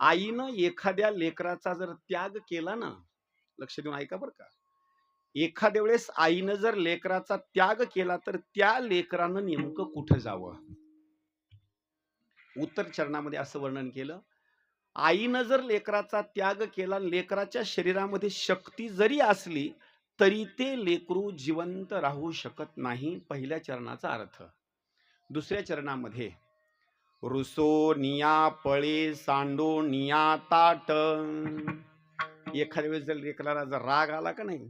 आईनं एखाद्या लेकराचा जर त्याग केला ना लक्ष देऊन ऐका बरं का. एखाद्या वेळेस आईनं जर लेकराचा त्याग केला तर त्या लेकरानं नेमकं कुठं जावं? उत्तर चरणामध्ये असं वर्णन केलं. आईनं जर लेकराचा त्याग केला लेकराच्या शरीरामध्ये शक्ती जरी असली तरी ते लेकरू जिवंत राहू शकत नाही पहिल्या चरणाचा अर्थ. दुसऱ्या चरणामध्ये रुसो निया पळे सांडो निया ताट एखाद्या वेळेस जर लेकराला जर राग आला का नाही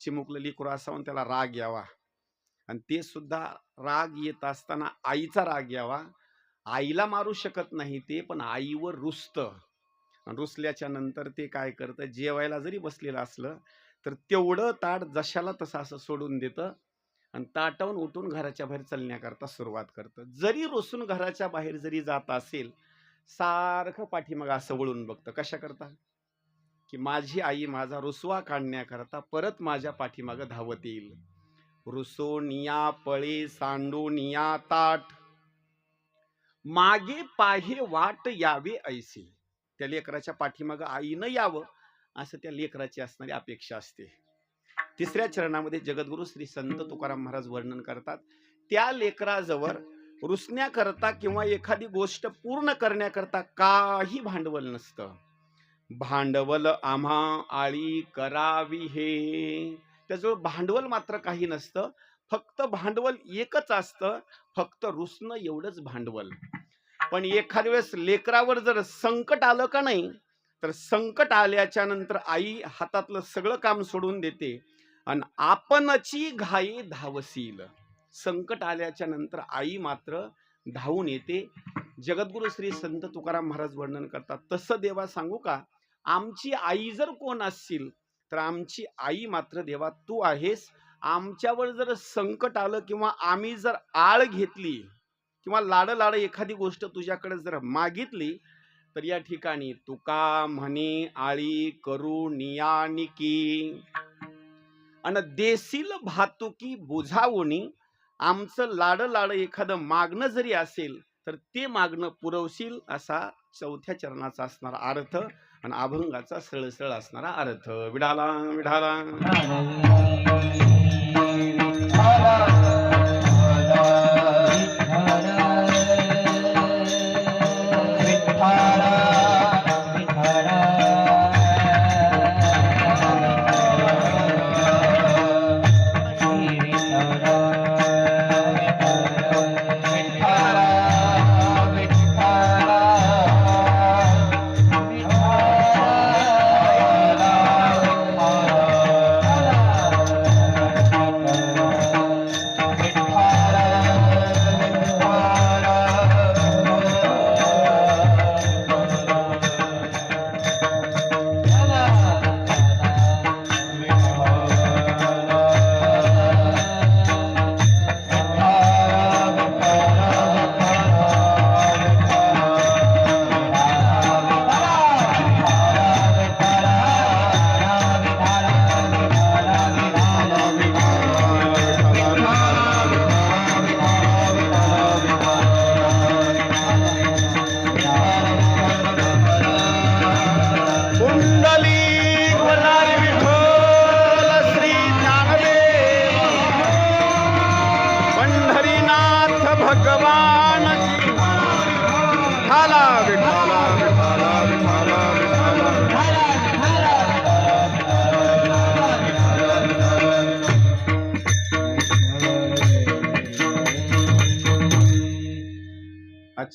चिमुकलं लेकरू असावं त्याला राग यावा आणि ते सुद्धा राग येत असताना आईचा राग यावा आईला मारू शकत नाही ते पण आईवर रुसतं रुसल्याच्या नंतर ते काय करतं जेवायला जरी बसलेलं असलं तर तेवढं ताट जशाला तसं असं सोडून देतं आणि ताटावून उठून घराच्या बाहेर चालण्याकरता सुरुवात करतं. जरी रुसून घराच्या बाहेर जरी जात असेल सारखं पाठीमागं असं वळून बघतं. कशा करता? की माझी आई माझा रुसवा काढण्याकरता परत माझ्या पाठीमागं धावत येईल. रुसो पळे सांडोनिया ताट. मागे पाहे वाट यावे ऐसे. त्या लेकराच्या पाठीमागं आईनं यावं असं त्या लेकराची असणारी अपेक्षा असते. तिसऱ्या चरणामध्ये जगद्गुरु श्री संत तुकाराम महाराज वर्णन करतात. त्या लेकराजवळ रुसण्याकरता किंवा एखादी गोष्ट पूर्ण करण्याकरता काही भांडवल नसतं. भांडवल आम्हा आळी करावी हे. त्याजवळ भांडवल मात्र काही नसतं. फक्त भांडवल एकच असतं. फक्त रुसणं एवढंच भांडवल. पण एखाद्या वेळेस लेकरावर जर संकट आलं का नाही तर संकट आल्याच्यानंतर आई हातातलं सगळं काम सोडून देते. आणि आपणची घाई धावसील. संकट आल्याच्यानंतर आई मात्र धावून येते. जगद्गुरु श्री संत तुकाराम महाराज वर्णन करतात. तसं देवा सांगू का? आमची आई जर कोण असतील तर आमची आई मात्र देवा तू आहेस. आमच्यावर जर संकट आलं किंवा आम्ही जर आळ घेतली किंवा लाड लाड एखादी गोष्ट तुझ्याकडे जर मागितली तर या ठिकाणी तुका म्हणे आळी करू निया निकी. आणि देशील भातुकी बुझावणी आमचं लाड लाड एखादं मागणं जरी असेल तर ते मागणं पुरवशील असा चौथ्या चरणाचा असणारा अर्थ आणि अभंगाचा सळसळ असणारा अर्थ. विडाला. विडाला.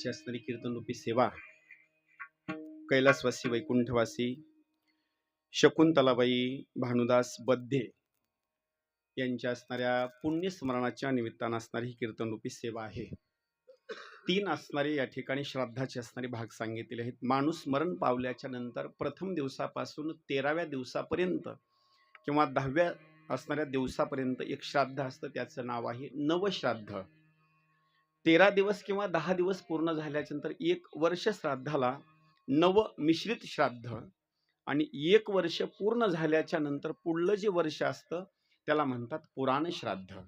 आजची असणारी कीर्तनरूपी सेवा. कैलासवासी वैकुंठवासी शकुंतलाबाई भानुदास बद्धे यांच्या असणाऱ्या पुण्यस्मरणाच्या निमित्तानं असणारी ही कीर्तनरूपी सेवा आहे. तीन असणारे या ठिकाणी श्राद्धाचे असणारे भाग सांगितलेले आहेत. माणूस मरण पावल्याच्या नंतर प्रथम दिवसापासून तेराव्या दिवसापर्यंत किंवा दहाव्या असणाऱ्या दिवसापर्यंत एक श्राद्ध असतं. त्याचं नाव आहे नवश्राद्ध. तेरा दिवस किंवा दहा दिवस पूर्ण झाल्याच्यानंतर एक वर्ष श्राद्धाला नव मिश्रित श्राद्ध आणि एक वर्ष पूर्ण झाल्याच्यानंतर पुढलं जे वर्ष असतं त्याला म्हणतात पुराण श्राद्ध.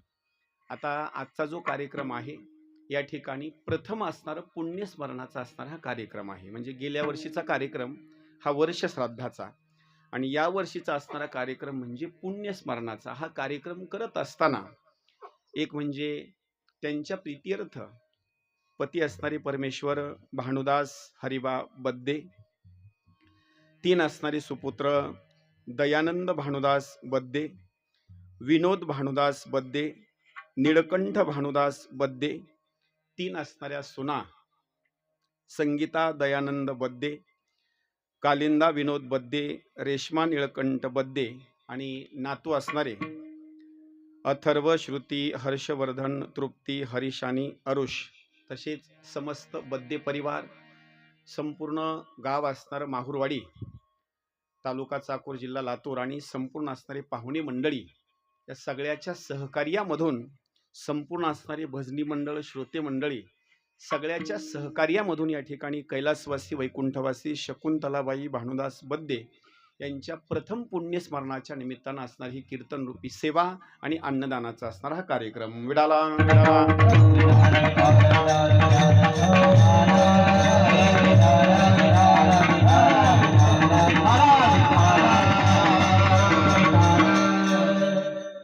आता आजचा जो कार्यक्रम आहे या ठिकाणी प्रथम असणारं पुण्यस्मरणाचा असणारा हा कार्यक्रम आहे. म्हणजे गेल्या वर्षीचा कार्यक्रम हा वर्ष श्राद्धाचा आणि या वर्षीचा असणारा कार्यक्रम म्हणजे पुण्यस्मरणाचा. हा कार्यक्रम करत असताना एक म्हणजे त्यांच्या प्रीत्यर्थ पती असणारे परमेश्वर भानुदास हरिबा बद्दे तीन असणारे सुपुत्र दयानंद भानुदास बद्दे विनोद भानुदास बद्दे निळकंठ भानुदास बद्दे तीन असणाऱ्या सुना संगीता दयानंद बद्दे कालिंदा विनोद बद्दे रेश्मा निळकंठ बद्दे आणि नातू असणारे अथर्व श्रुती हर्षवर्धन तृप्ती हरिशानी अरुष तसेच समस्त बद्दे परिवार संपूर्ण गाव असणारं माहूरवाडी तालुका चाकूर जिल्हा लातूर आणि संपूर्ण असणारी पाहुणे मंडळी या सगळ्याच्या सहकार्यामधून संपूर्ण असणारी भजनी मंडळ श्रोते मंडळी सगळ्याच्या सहकार्यामधून या ठिकाणी कैलासवासी वैकुंठवासी शकुंतलाबाई भानुदास बद्दे यांच्या प्रथम पुण्यस्मरणाच्या निमित्तानं असणारी ही कीर्तन रूपी सेवा आणि अन्नदानाचा असणारा हा कार्यक्रम. विडाला विडाला.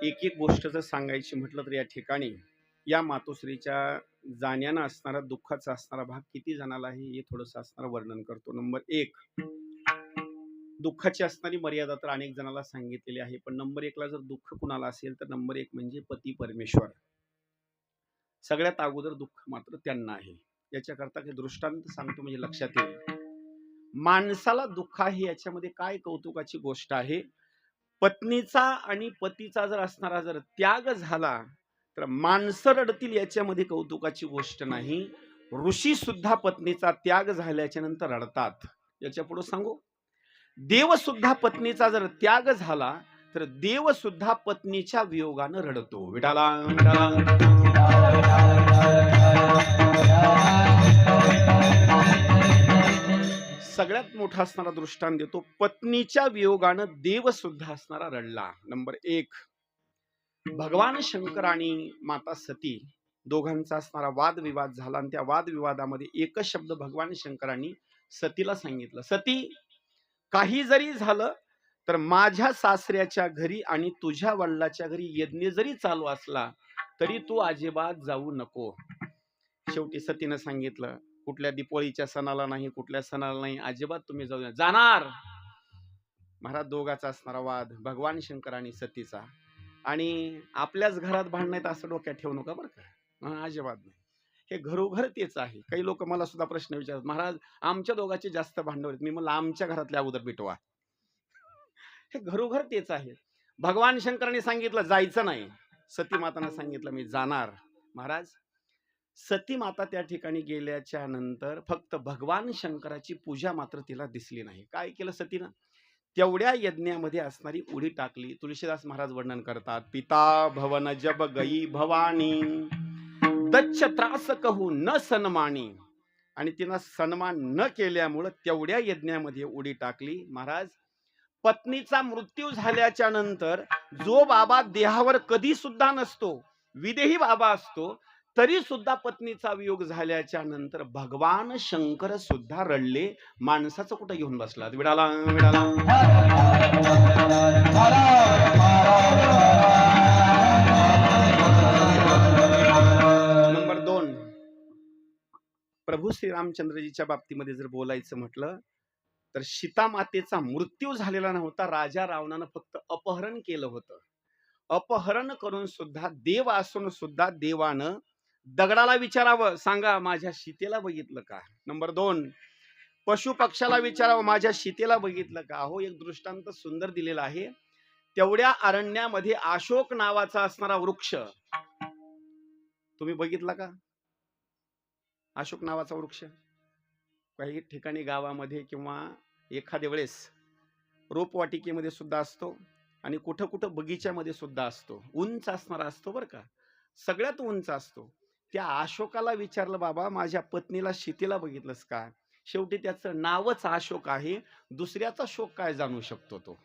एक एक गोष्ट जर सांगायची म्हटलं तर या ठिकाणी या मातोश्रीच्या जाण्यानं असणारा दुःखाचा असणारा भाग किती जणाला आहे हे थोडंसं असणारं वर्णन करतो. नंबर एक दुःखाची असणारी मर्यादा तर अनेक जणाला सांगितलेली आहे पण नंबर एकला जर दुःख कुणाला असेल तर नंबर एक म्हणजे पती परमेश्वर. सगळ्यात अगोदर दुःख मात्र त्यांना आहे. याच्याकरता काही दृष्टांत सांगतो म्हणजे लक्षात येईल. माणसाला दुःख आहे याच्यामध्ये काय कौतुकाची गोष्ट आहे? पत्नीचा आणि पतीचा जर असणारा जर त्याग झाला तर माणसं रडतील याच्यामध्ये कौतुकाची गोष्ट नाही. ऋषी सुद्धा पत्नीचा त्याग झाल्याच्यानंतर रडतात. याच्यापुढे सांगू? देव सुद्धा पत्नीचा जर त्याग झाला तर देव सुद्धा पत्नीच्या वियोगानं रडतो. विटाला सगळ्यात मोठा असणारा दृष्टांत देतो. पत्नीच्या वियोगानं देव सुद्धा असणारा रडला. नंबर एक भगवान शंकर आणि माता सती दोघांचा असणारा वादविवाद झाला आणि त्या वादविवादामध्ये एकच शब्द भगवान शंकरांनी सतीला सांगितलं. सती काही जरी झालं तर माझ्या सासऱ्याच्या घरी आणि तुझ्या वडिलाच्या घरी यज्ञ जरी चालू असला तरी तू अजिबात जाऊ नको. शेवटी सतीनं सांगितलं कुठल्या दिपोळीच्या सणाला नाही कुठल्या सणाला नाही अजिबात तुम्ही जाऊ जाणार! महाराज दोघाचा असणारा वाद भगवान शंकर आणि सतीचा. आणि आपल्याच घरात भांडण असं डोक्यात ठेवू नका बरं का. अजिबात नाही. हे घरोघर तेच आहे. काही लोक मला सुद्धा प्रश्न विचारतात महाराज आमच्या दोघांचे जास्त भांडवल आहेत. मी म्हणलं आमच्या घरातल्या अगोदर मिटवा हे घरोघर तेच आहे. भगवान शंकरांनी सांगितलं जायचं नाही. सती मातांना सांगितलं मी जाणार. महाराज सती माता त्या ठिकाणी गेल्याच्यानंतर फक्त भगवान शंकराची पूजा मात्र तिला दिसली नाही. काय केलं सतीनं? तेवढ्या यज्ञामध्ये असणारी उडी टाकली. तुळशीदास महाराज वर्णन करतात पिता भवन जब गई भवानी. दच्छ त्रास कहू न सन्मानी. आणि तिनं सन्मान न केल्यामुळं तेवढ्या यज्ञामध्ये उडी टाकली. महाराज पत्नीचा मृत्यू झाल्याच्यानंतर जो बाबा देहावर कधी सुद्धा नसतो विदेही बाबा असतो तरी सुद्धा पत्नीचा वियोग झाल्याच्यानंतर भगवान शंकर सुद्धा रडले. माणसाचं कुठं घेऊन बसला विडाला विडाला. प्रभू श्रीरामचंद्रजीच्या बाबतीमध्ये जर बोलायचं म्हटलं तर सीता मातेचा मृत्यू झालेला नव्हता. राजा रावणानं फक्त अपहरण केलं होतं. अपहरण करून सुद्धा देव असून सुद्धा देवानं दगडाला विचारावं. सांगा माझ्या सीतेला बघितलं का? नंबर दोन पशु पक्षाला विचारावं. माझ्या सीतेला बघितलं का? हो एक दृष्टांत सुंदर दिलेला आहे. तेवढ्या अरण्यामध्ये अशोक नावाचा असणारा वृक्ष. तुम्ही बघितला का? अशोक नावाचा वृक्ष. काही ठिकाणी गावामध्ये किंवा एखाद्या वेळेस रोपवाटिकेमध्ये सुद्धा असतो आणि कुठं कुठं बगीच्यामध्ये सुद्धा असतो. उंच असणारा असतो बरं का. सगळ्यात उंच असतो. त्या अशोकाला विचारलं बाबा माझ्या पत्नीला शेतीला बघितलंस का? शेवटी त्याचं नावच अशोक आहे. दुसऱ्याचा शोक काय जाणू शकतो तो?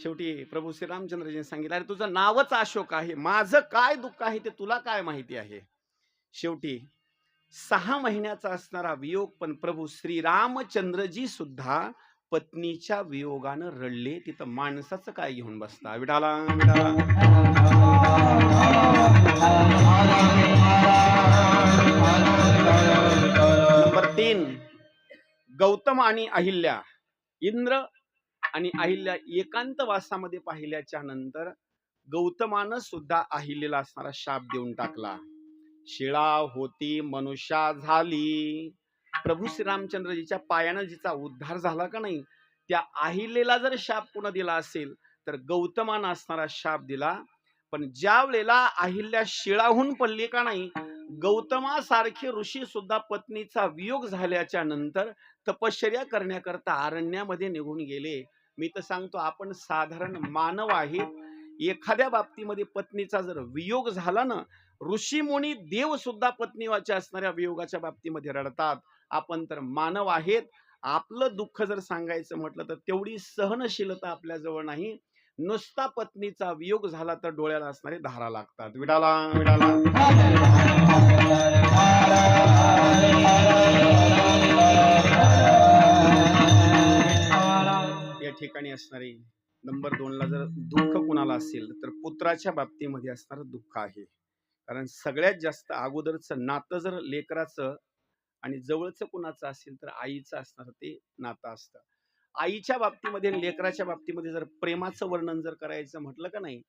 शेवटी प्रभू श्रीरामचंद्रजीने सांगितलं अरे तुझं नावच अशोक आहे. माझं काय दुःख आहे ते तुला काय माहिती आहे? शेवटी सहा महिन्याचा असणारा वियोग पण प्रभू श्रीरामचंद्रजी सुद्धा पत्नीच्या वियोगानं रडले. तिथं माणसाचं काय घेऊन बसता? विडाला नंबर तीन गौतम आणि अहिल्या. इंद्र आणि अहिल्या एकांतवासामध्ये पाहिल्याच्या नंतर गौतमानं सुद्धा अहिल्याला असणारा शाप देऊन टाकला. शिळा होती मनुष्या झाली. प्रभू श्रीरामचंद्रजीच्या पायानं जिचा उद्धार झाला का नाही त्या अहिलेला जर शाप पुन्हा दिला असेल तर गौतमानं असणारा शाप दिला. पण ज्या वेळेला अहिल्या शिळाहून पडली का नाही गौतमासारखे ऋषी सुद्धा पत्नीचा वियोग झाल्याच्यानंतर तपश्चर्या करण्याकरता अरण्यामध्ये निघून गेले. मी तर सांगतो आपण साधारण मानव आहेत. एखाद्या बाबतीमध्ये पत्नीचा जर वियोग झाला ना ऋषीमुनी देव सुद्धा पत्नीवाच्या असणाऱ्या वियोगाच्या बाबतीमध्ये रडतात. आपण तर मानव आहेत. आपलं दुःख जर सांगायचं म्हटलं तर तेवढी सहनशीलता आपल्या जवळ नाही. नुसता पत्नीचा वियोग झाला तर डोळ्याला असणारे धारा लागतात. विडाला विडाला. या ठिकाणी असणारे नंबर दोनला जर दुःख कुणाला असेल तर पुत्राच्या बाबतीमध्ये असणारं दुःख आहे. कारण सगळ्यात जास्त अगोदरचं नातं जर लेकराचं आणि जवळचं कुणाचं असेल तर आईचं असणार ते नातं असतं. आईच्या बाबतीमध्ये लेकराच्या बाबतीमध्ये जर प्रेमाचं वर्णन जर करायचं म्हटलं का नाही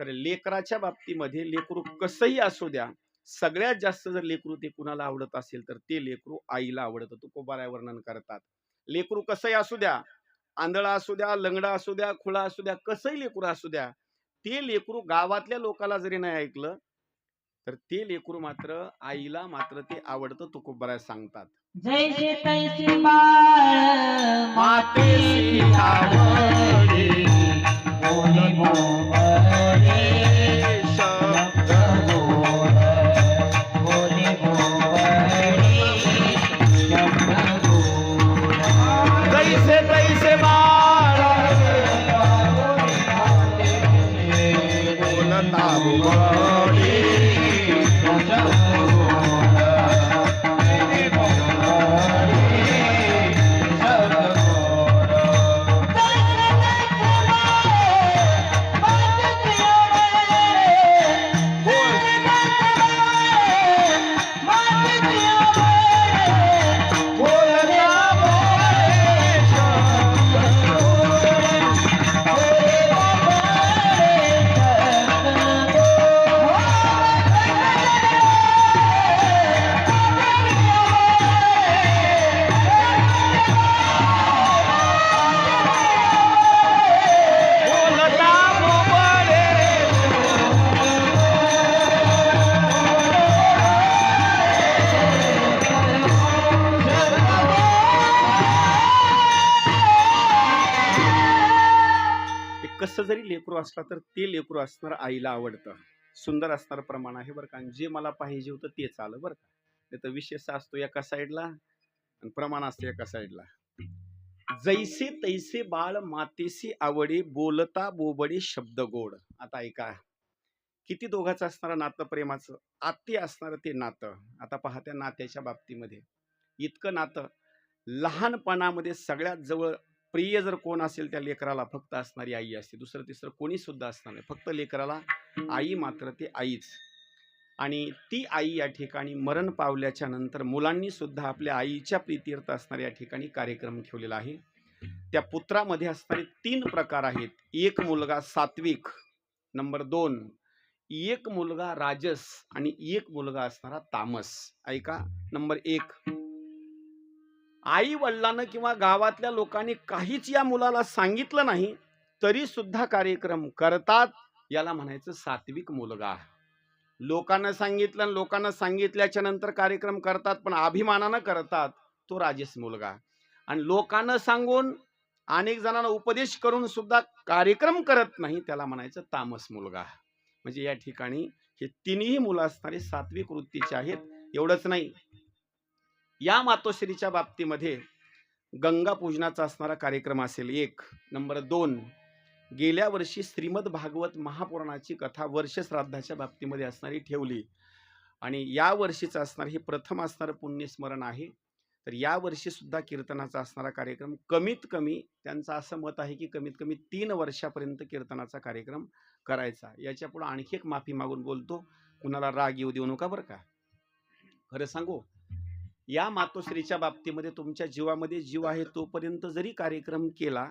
तर लेकराच्या बाबतीमध्ये लेकरू कसंही असू द्या सगळ्यात जास्त जर लेकरू ते कुणाला आवडत असेल तर ते लेकरू आईला आवडतं. तुकोबाराय वर्णन करतात. लेकरू कसंही असू द्या आंधळा असू द्या लंगडा असू द्या खुळा असू द्या कसंही लेकरू असू द्या ते लेकरू गावातल्या लोकाला जरी नाही ऐकलं तर ते लेकरू मात्र आईला मात्र ते आवडतं तुकोबराय सांगतात. जैसे तैसे असला तर ते लेकरू असणार आईला आवडतं. सुंदर असणारं प्रमाण आहे बरं का. आणि जे मला पाहिजे होतं तेच आलं बरं का. नाही तर विशेष असतो एका साईडला आणि प्रमाण असतं एका साईडला. जैसे तैसे बाळ मातेसी आवडे बोलता बोबडे शब्द गोड. आता ऐका. किती दोघांचं असणारं नातं प्रेमाचं? आत्ते असणारं ते नातं. आता पहा त्या नात्याच्या बाबतीमध्ये. इतकं नातं लहानपणामध्ये सगळ्यात जवळ प्रिय जर कोण असेल त्या लेकराला फक्त असणारी आई असते. दुसरं तिसरं कोणी सुद्धा असणार नाही. फक्त लेकराला आई मात्र ते आईच. आणि ती आई या ठिकाणी मरण पावल्याच्या नंतर मुलांनी सुद्धा आपल्या आईच्या प्रीतीर्थ असणाऱ्या या ठिकाणी कार्यक्रम ठेवलेला आहे. त्या पुत्रामध्ये असणारे तीन प्रकार आहेत. एक मुलगा सात्विक नंबर दोन एक मुलगा राजस आणि एक मुलगा असणारा तामस. ऐका. नंबर एक आई वडिलांना किंवा गावातल्या लोकांनी काहीच या मुलाला सांगितलं नाही तरी सुद्धा कार्यक्रम करतात याला म्हणायचं सात्विक मुलगा. लोकांना सांगितलं आणि लोकांना सांगितल्याच्या नंतर कार्यक्रम करतात पण अभिमानानं करतात तो राजेश मुलगा. आणि लोकांना सांगून अनेक जणांना उपदेश करून सुद्धा कार्यक्रम करत नाही त्याला म्हणायचं तामस मुलगा. म्हणजे या ठिकाणी हे तिन्ही मुलं असणारे सात्विक वृत्तीचे आहेत एवढंच नाही. या मातोश्रीच्या बाबतीमध्ये गंगा पूजनाचा असणारा कार्यक्रम असेल एक. नंबर दोन गेल्या वर्षी श्रीमद भागवत महापुराणाची कथा वर्ष श्राद्धाच्या बाबतीमध्ये असणारी ठेवली. आणि या वर्षीचं असणार हे प्रथम असणारं पुण्यस्मरण आहे. तर या वर्षी सुद्धा कीर्तनाचा असणारा कार्यक्रम कमीत कमी त्यांचं असं मत आहे की कमीत कमी तीन वर्षापर्यंत कीर्तनाचा कार्यक्रम करायचा. याच्यापुढे आणखी एक माफी मागून बोलतो. कुणाला राग येऊ देऊ नका बरं का? खरं सांगू? या मातोश्रीच्या बाबतीमध्ये तुमच्या जीवामध्ये जीव आहे तोपर्यंत जरी कार्यक्रम केला